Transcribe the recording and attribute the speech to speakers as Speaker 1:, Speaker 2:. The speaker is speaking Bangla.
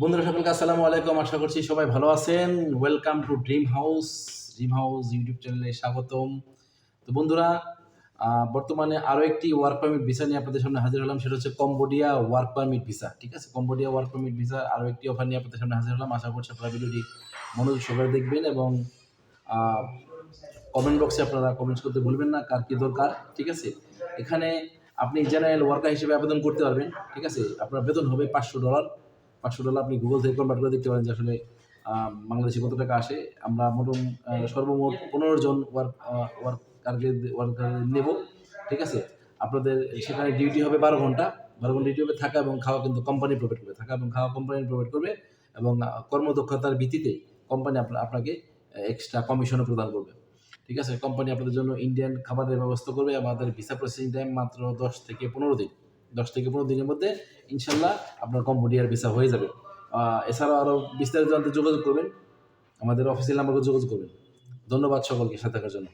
Speaker 1: বন্ধুরা, সকলকে আসসালামু আলাইকুম। আশা করছি সবাই ভালো আছেন। Welcome to dream house dream house YouTube চ্যানেলে স্বাগতম। তো বন্ধুরা বর্তমানে আরও একটি ওয়ার্ক পারমিট ভিসা নিয়ে আপনাদের সামনে হাজির হলাম। সেটা হচ্ছে কম্বোডিয়া ওয়ার্ক পারমিট ভিসা ঠিক আছে? কম্বোডিয়া ওয়ার্ক পারমিট ভিসা আরও একটি অফার নিয়ে আপনাদের সামনে হাজির হলাম। আশা করছি আপনারা ভিডিওটি মনোযোগ সহকারে দেখবেন এবং কমেন্ট বক্সে আপনারা কমেন্টস করতে ভুলবেন না, কার কী দরকার, ঠিক আছে? এখানে আপনি জেনারেল ওয়ার্কার হিসেবে আবেদন করতে পারবেন, ঠিক আছে? আপনার বেতন হবে পাঁচশো ডলার পাঁচশো ডলার আপনি গুগল থেকে কনভার্ট করে দেখতে পারেন যে আসলে বাংলাদেশে কত টাকা আসে। আমরা মোটামুটি আহ, সর্বমোট পনেরো জন ওয়ার্ক ওয়ার্কার নেব ঠিক আছে? আপনাদের সেখানে ডিউটি হবে বারো ঘণ্টা। বারো ঘণ্টা ডিউটি হবে থাকা এবং খাওয়া কিন্তু কোম্পানি প্রোভাইড করবে। থাকা এবং খাওয়া কোম্পানি প্রোভাইড করবে এবং কর্মদক্ষতার ভিত্তিতে কোম্পানি আপনাকে এক্সট্রা কমিশনও প্রদান করবে। ঠিক আছে? কোম্পানি আপনাদের জন্য ইন্ডিয়ান খাবারের ব্যবস্থা করবে। আমাদের ভিসা প্রসেসিং টাইম মাত্র দশ থেকে পনেরো দিন। দশ থেকে পনেরো দিনের মধ্যে ইনশাল্লাহ আপনার কম্বোডিয়ার ভিসা হয়ে যাবে। এছাড়াও আরও বিস্তারিত জানতে যোগাযোগ করবেন। আমাদের অফিসের নাম্বারকে যোগাযোগ করবেন। ধন্যবাদ সকলকে, সাথে থাকার জন্য।